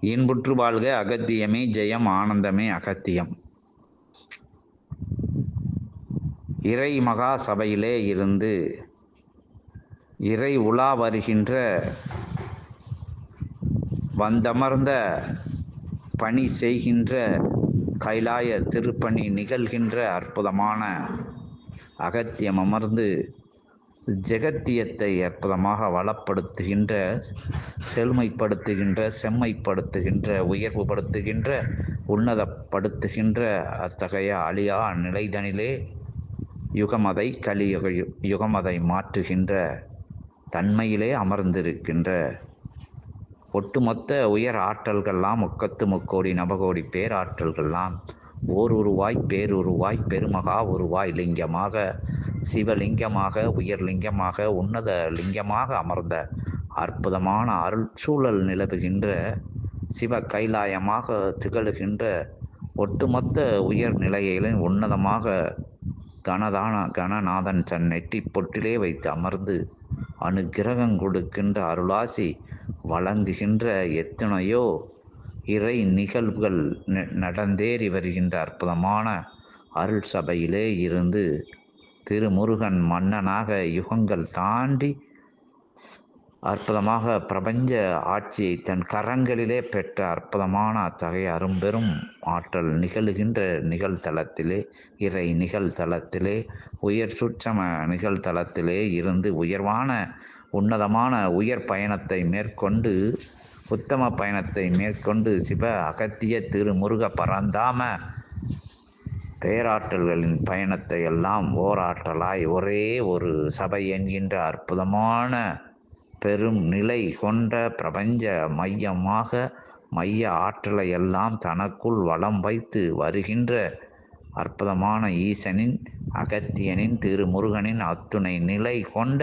இன்புற்று வாழ்க அகத்தியமே ஜெயம் ஆனந்தமே அகத்தியம். இறை மகா சபையிலே இருந்து இறை உலா வருகின்ற வந்தமர்ந்த பணி செய்கின்ற கைலாய திருப்பணி நிகழ்கின்ற அற்புதமான அகத்தியம் அமர்ந்து ஜெகத்தியத்தை அற்புதமாக வளப்படுத்துகின்ற செழுமைப்படுத்துகின்ற செம்மைப்படுத்துகின்ற உயர்வுபடுத்துகின்ற உன்னதப்படுத்துகின்ற அத்தகைய அழியா நிலைதனிலே யுகமதை கலியுக யுகமதை மாற்றுகின்ற தன்மையிலே அமர்ந்திருக்கின்ற ஒட்டுமொத்த உயர் ஆற்றல்கள்லாம் முக்கத்து முக்கோடி நபகோடி பேராற்றல்கள்லாம் ஓர் உருவாய் பேருருவாய் பெருமகா உருவாய் லிங்கமாக சிவலிங்கமாக உயர்லிங்கமாக உன்னத லிங்கமாக அமர்ந்த அற்புதமான அருள் சூழல் நிலவுகின்ற சிவ கைலாயமாக திகழுகின்ற ஒட்டுமொத்த உயர் நிலையிலும் உன்னதமாக கனதான கணநாதன் தன் நெட்டி பொட்டிலே வைத்து அமர்ந்து அனுகிரகம் கொடுக்கின்ற அருளாசி வழங்குகின்ற எத்தனையோ இறை நிகழ்வுகள் நடந்தேறி வருகின்ற அற்புதமான அருள் சபையிலே இருந்து திருமுருகன் மன்னனாக யுகங்கள் தாண்டி அற்புதமாக பிரபஞ்ச ஆட்சியை தன் கரங்களிலே பெற்ற அற்புதமான அத்தகைய அரும்பெரும் ஆற்றல் நிகழ்கின்ற நிகழ்தளத்திலே இறை நிகழ்தளத்திலே உயர் சுற்றம நிகழ்தளத்திலே இருந்து உயர்வான உன்னதமான உயர் பயணத்தை மேற்கொண்டு உத்தம பயணத்தை மேற்கொண்டு சிவ அகத்திய திருமுருக பரந்தாம பேராற்றல்களின் பயணத்தை எல்லாம் ஓராற்றலாய் ஒரே ஒரு சபை என்கின்ற அற்புதமான பெரும் நிலை கொண்ட பிரபஞ்ச மையமாக மைய ஆற்றலை எல்லாம் தனக்குள் வளம் வைத்து வருகின்ற அற்புதமான ஈசனின் அகத்தியனின் திருமுருகனின் அத்துணை நிலை கொண்ட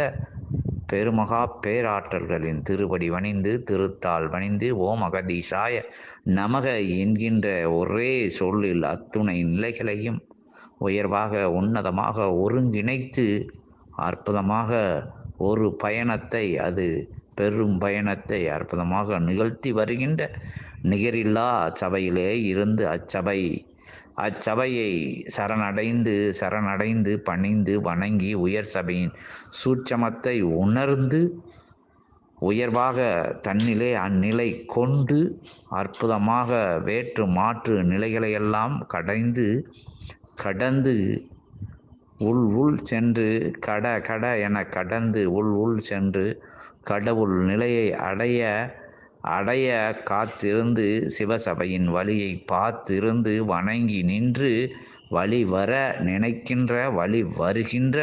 பெருமகா பேராற்றல்களின் திருவடி வணிந்து திருத்தால் வணிந்து ஓம் அகதீசாய நமக என்கின்ற ஒரே சொல்லில் அத்துணை நிலைகளையும் உயர்வாக உன்னதமாக ஒருங்கிணைத்து அற்புதமாக ஒரு பயணத்தை அது பெரும் பயணத்தை அற்புதமாக நிகழ்த்தி வருகின்ற நிகரில்லா சபையிலே இருந்து அச்சபை அச்சபையை சரணடைந்து சரணடைந்து பணிந்து வணங்கி உயர் சபையின் சூட்சமத்தை உணர்ந்து உயர்வாக தன்னிலே அந்நிலை கொண்டு அற்புதமாக வேற்று மாற்று நிலைகளையெல்லாம் கடைந்து கடந்து உள் உள் சென்று கட கட என கடந்து உள் உள் சென்று கடவுள் நிலையை அடைய அடைய காத்திருந்து சிவசபையின் வழியை பார்த்திருந்து வணங்கி நின்று வழி வர நினைக்கின்ற வழி வருகின்ற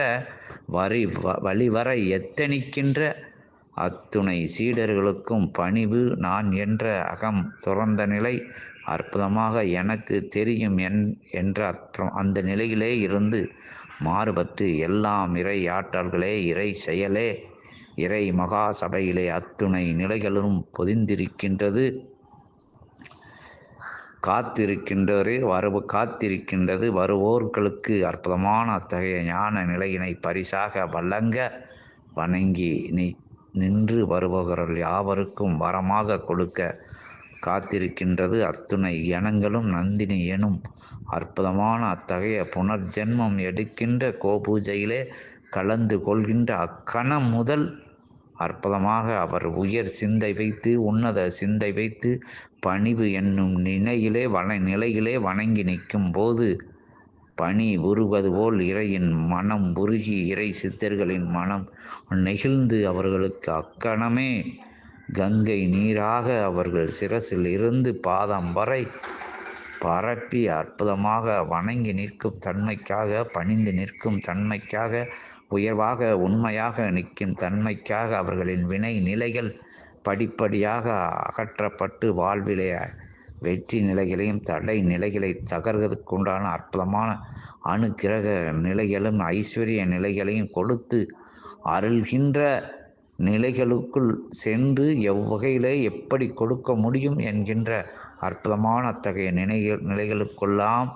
வரி வழி வர எத்தனிக்கின்ற அத்துணை சீடர்களுக்கும் பணிவு நான் என்ற அகம் துறந்த நிலை அற்புதமாக எனக்கு தெரியும் என் என்ற அந்த நிலையிலே இருந்து மாறுபட்டு எல்லாம் இறை ஆற்றல்களே இறை செயலே இறை மகா சபையிலே அத்துணை நிலைகளும் பொதிந்திருக்கின்றது. காத்திருக்கின்றோரே வரவு காத்திருக்கின்றது. வருவோர்களுக்கு அற்புதமான அத்தகைய ஞான நிலையினை பரிசாக வழங்க வணங்கி நீ நின்று வருபவர்கள் யாவருக்கும் வரமாக கொடுக்க காத்திருக்கின்றது. அத்துணை இனங்களும் நந்தினி எனும் அற்புதமான அத்தகைய புனர்ஜென்மம் எடுக்கின்ற கோபூஜையிலே கலந்து கொள்கின்ற அக்கணம் முதல் அற்புதமாக அவர் உயர் சிந்தை வைத்து உன்னத சிந்தை வைத்து பணிவு என்னும் நிலையிலே வன நிலையிலே வணங்கி நிற்கும் போது பனி உருவது போல் இறையின் மனம் உருகி இறை சித்தர்களின் மனம் நெகிழ்ந்து அவர்களுக்கு அக்கணமே. கங்கை நீராக அவர்கள் சிரசில் இருந்து பாதம் வரை பரப்பி அற்புதமாக வணங்கி நிற்கும் தன்மைக்காக பணிந்து நிற்கும் தன்மைக்காக உயர்வாக உண்மையாக நிற்கும் தன்மைக்காக அவர்களின் வினை நிலைகள் படிப்படியாக அகற்றப்பட்டு வாழ்விலே வெற்றி நிலைகளையும் தடை நிலைகளை தகர்வதற்குண்டான அற்புதமான அணுக்கிரக நிலைகளும் ஐஸ்வர்ய நிலைகளையும் கொடுத்து அருள்கின்ற நிலைகளுக்குள் சென்று எவ்வகையிலே எப்படி கொடுக்க முடியும் என்கின்ற அற்புதமான அத்தகைய நிலைகள் நிலைகளுக்கெல்லாம்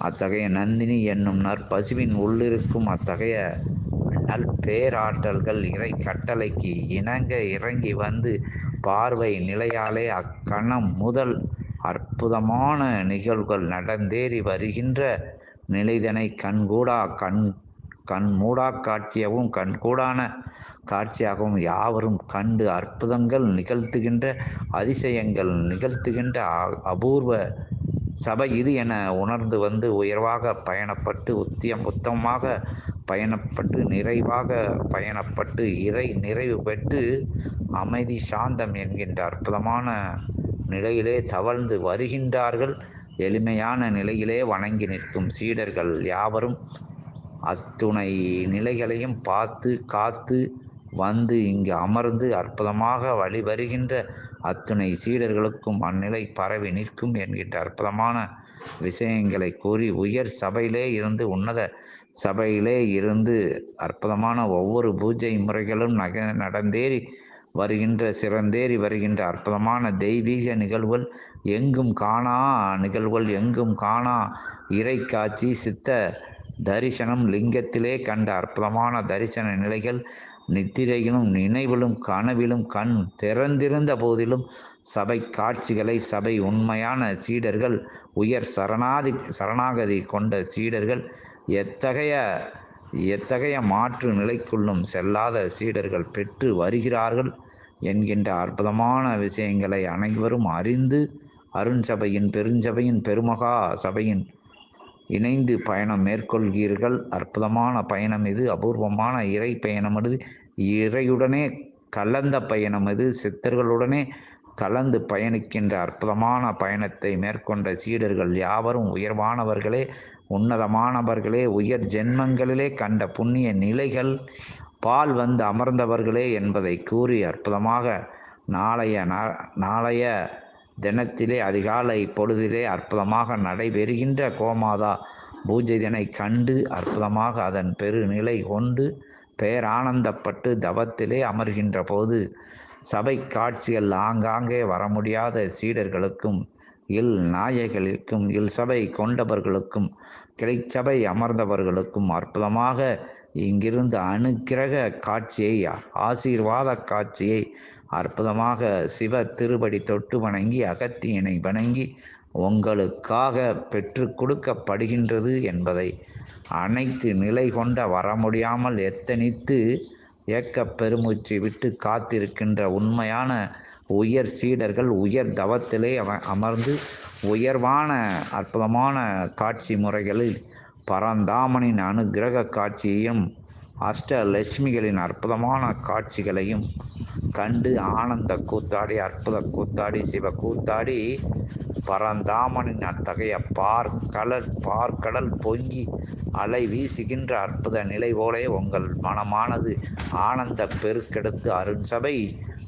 அத்தகைய நந்தினி என்னும் நற்பசுவின் உள்ளிருக்கும் அத்தகைய நற்பேராற்றல்கள் இறை கட்டளைக்கு இணங்க இறங்கி வந்து பார்வை நிலையாலே அக்கணம் முதல் அற்புதமான நிகழ்வுகள் நடந்தேறி வருகின்ற நிலைதனை கண்கூடா கண் கண்மூடா காட்சியாகவும் கண்கூடான காட்சியாகவும் யாவரும் கண்டு அற்புதங்கள் நிகழ்த்துகின்ற அதிசயங்கள் நிகழ்த்துகின்ற அ- அபூர்வ சபை இது என உணர்ந்து வந்து உயர்வாக பயணப்பட்டு உத்தியம் உத்தமமாக பயணப்பட்டு நிறைவாக பயணப்பட்டு இறை நிறைவு பெற்று அமைதி சாந்தம் என்கின்ற அற்புதமான நிலையிலே தவழ்ந்து வருகின்றார்கள். எளிமையான நிலையிலே வணங்கி நிற்கும் சீடர்கள் யாவரும் அத்துணை நிலைகளையும் பார்த்து காத்து வந்து இங்கு அமர்ந்து அற்புதமாக வழி வருகின்ற அத்துணை சீடர்களுக்கும் அந்நிலை பரவி நிற்கும் என்கின்ற அற்புதமான விஷயங்களை கூறி உயர் சபையிலே இருந்து உன்னத சபையிலே இருந்து அற்புதமான ஒவ்வொரு பூஜை முறைகளும் நக நடந்தேறி வருகின்ற சிறந்தேறி வருகின்ற அற்புதமான தெய்வீக நிகழ்வுகள் எங்கும் காணா நிகழ்வுகள் எங்கும் காணா. இறை காட்சி சித்த தரிசனம் லிங்கத்திலே கண்ட அற்புதமான தரிசன நிலைகள் நித்திரையிலும் நினைவிலும் கனவிலும் கண் திறந்திருந்த போதிலும் சபை காட்சிகளை சபை உண்மையான சீடர்கள் உயர் சரணாதி சரணாகதி கொண்ட சீடர்கள் எத்தகைய எத்தகைய மாற்று நிலைக்குள்ளும் செல்லாத சீடர்கள் பெற்று வருகிறார்கள் என்கின்ற அற்புதமான விஷயங்களை அனைவரும் அறிந்து அருண் சபையின் பெருஞ்சபையின் பெருமகா சபையின் இணைந்து பயணம் மேற்கொள்கிறீர்கள். அற்புதமான பயணம் இது. அபூர்வமான இறை பயணம் இது. இறையுடனே கலந்த பயணம் இது. சித்தர்களுடனே கலந்து பயணிக்கின்ற அற்புதமான பயணத்தை மேற்கொண்ட சீடர்கள் யாவரும் உயர்வானவர்களே உன்னதமானவர்களே உயர் ஜென்மங்களிலே கண்ட புண்ணிய நிலைகள் பால் வந்து அமர்ந்தவர்களே என்பதை கூறி அற்புதமாக நாளைய நா- நாளைய தினத்திலே அதிகாலை பொழுதிலே அற்புதமாக நடைபெறுகின்ற கோமாதா பூஜை தினை கண்டு அற்புதமாக அதன் பெருநிலை கொண்டு பேரானந்தப்பட்டு தவத்திலே அமர்கின்ற போது சபை காட்சிகள் ஆங்காங்கே வர முடியாத சீடர்களுக்கும் இல் நாயகளுக்கும் இல் சபை கொண்டவர்களுக்கும் கிளைச்சபை அமர்ந்தவர்களுக்கும் அற்புதமாக இங்கிருந்து அணுக்கிரக காட்சியை ஆசீர்வாத காட்சியை அற்புதமாக சிவ திருப்படி தொட்டு வணங்கி அகத்தியனை வணங்கி உங்களுக்காக பெற்று கொடுக்கப்படுகின்றது என்பதை அனைத்து நிலை கொண்ட வர முடியாமல் எத்தனித்து ஏக்கப் பெருமூச்சு விட்டு காத்திருக்கின்ற உண்மையான உயர் சீடர்கள் உயர் தவத்திலே அம அமர்ந்து உயர்வான அற்புதமான காட்சி முறைகளில் பரந்தாமனின் அனுகிரக காட்சியையும் அஷ்டலட்சுமிகளின் அற்புதமான காட்சிகளையும் கண்டு ஆனந்த கூத்தாடி அற்புத கூத்தாடி சிவ கூத்தாடி பரந்தாமனின் அத்தகைய பார்க்கடல் பார்க்கடல் பொங்கி அலை வீசுகின்ற அற்புத நிலை போலே உங்கள் மனமானது ஆனந்த பெருக்கெடுத்து அருண் சபை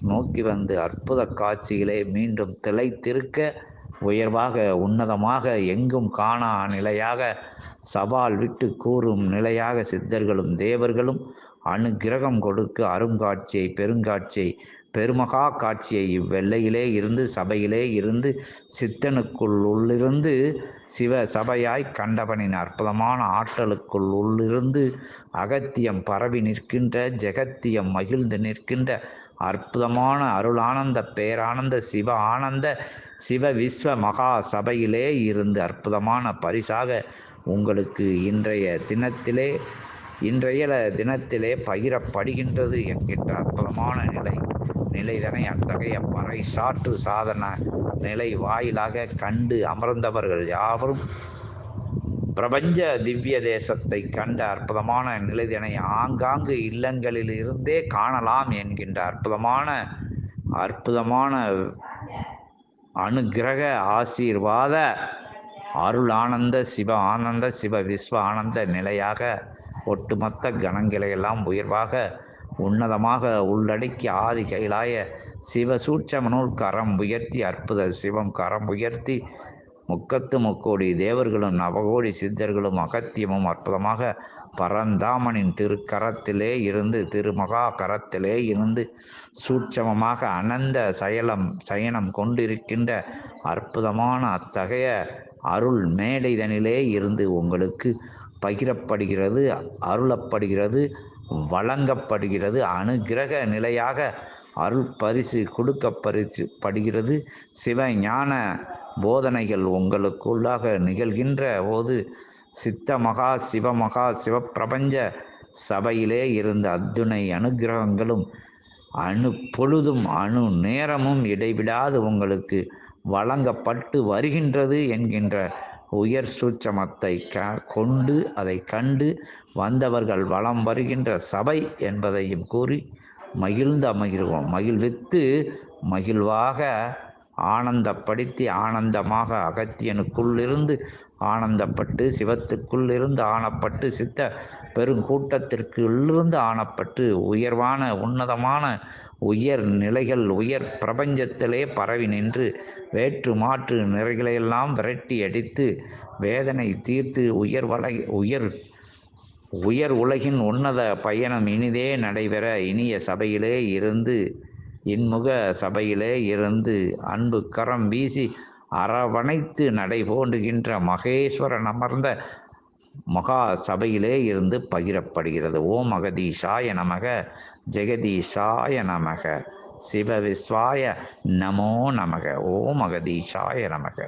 நோக்கி வந்து அற்புத காட்சியிலே மீண்டும் திளைத்திருக்க உயர்வாக உன்னதமாக எங்கும் காணா நிலையாக சவால் விட்டு கூறும் நிலையாக சித்தர்களும் தேவர்களும் அனுக்கிரகம் கொடுக்க அருங்காட்சியை பெருங்காட்சியை பெருமகா காட்சியை இவ்வெல்லையிலே இருந்து சபையிலே இருந்து சித்தனுக்குள் உள்ளிருந்து சிவ சபையாய் கண்டவனின் அற்புதமான ஆற்றலுக்குள் உள்ளிருந்து அகத்தியம் பரவி நிற்கின்ற ஜெகத்தியம் மகிழ்ந்து நிற்கின்ற அற்புதமான அருளானந்த பேரானந்த சிவ ஆனந்த சிவ விஸ்வ மகா சபையிலே இருந்து அற்புதமான பரிசாக உங்களுக்கு இன்றைய தினத்திலே இன்றைய தினத்திலே பகிரப்படுகின்றது என்கின்ற அற்புதமான நிலை. நிலைதனை அத்தகைய பறைசாற்று சாதன நிலை வாயிலாக கண்டு அமர்ந்தவர்கள் யாவரும் பிரபஞ்ச திவ்ய தேசத்தை கண்ட அற்புதமான நிலைதனை ஆங்காங்கு இல்லங்களில் இருந்தே காணலாம் என்கின்ற அற்புதமான அற்புதமான அனுக்கிரக ஆசீர்வாத அருள் ஆனந்த சிவ ஆனந்த சிவ விஸ்வ ஆனந்த நிலையாக ஒட்டுமொத்த கணங்களையெல்லாம் உயர்வாக உன்னதமாக உள்ளடக்கி ஆதி கைலாய சிவ சூட்சமனுள் கரம் உயர்த்தி அற்புத சிவம் கரம் உயர்த்தி முக்கத்து முக்கோடி தேவர்களும் நவகோடி சித்தர்களும் அகத்தியமும் அற்புதமாக பரந்தாமனின் திருக்கரத்திலே இருந்து திருமகா கரத்திலே இருந்து சூட்சமமாக அனந்த சயலம் சயனம் கொண்டிருக்கின்ற அற்புதமான அத்தகைய அருள் மேடைதனிலே இருந்து உங்களுக்கு பகிரப்படுகிறது அருளப்படுகிறது வழங்கப்படுகிறது அனுகிரக நிலையாக அருள் பரிசு கொடுக்க பரிசு படுகிறது சிவ ஞான போதனைகள் உங்களுக்குள்ளாக நிகழ்கின்ற போது சித்த மகா சிவமகா சிவப்பிரபஞ்ச சபையிலே இருந்த அத்துணை அனுகிரகங்களும் அணு பொழுதும் அணு நேரமும் இடைவிடாது உங்களுக்கு வழங்கப்பட்டு வருகின்றது என்கின்ற உயர் சூட்சமத்தை க கொண்டு அதை கண்டு வந்தவர்கள் வளம் வருகின்ற சபை என்பதையும் கூறி மகிழ்ந்து மகிழ்வோம் மகிழ்வித்து மகிழ்வாக ஆனந்தப்படுத்தி ஆனந்தமாக அகத்தியனுக்குள்ளிருந்து ஆனந்தப்பட்டு சிவத்துக்குள்ளிருந்து ஆனப்பட்டு சித்த பெருங்கூட்டத்திற்குள்ளிருந்து ஆனப்பட்டு உயர்வான உன்னதமான உயர் நிலைகள் உயர் பிரபஞ்சத்திலே பரவி நின்று வேற்று மாற்று நிறைகளையெல்லாம் விரட்டி அடித்து வேதனை தீர்த்து உயர் வலை உயர் உயர் உலகின் உன்னத பயணம் இனிதே நடைபெற இனிய சபையிலே இருந்து இன்முக சபையிலே இருந்து அன்பு கரம் வீசி அரவணைத்து நடைபோண்டுகின்ற மகேஸ்வரன் அமர்ந்த மகா சபையிலே இருந்து பகிரப்படுகிறது. ஓம் அகதீஷாய நமக ஜெகதீஷாய நமக சிவ விஸ்வாய நமோ நமக. ஓம் அகதீஷாய நமக.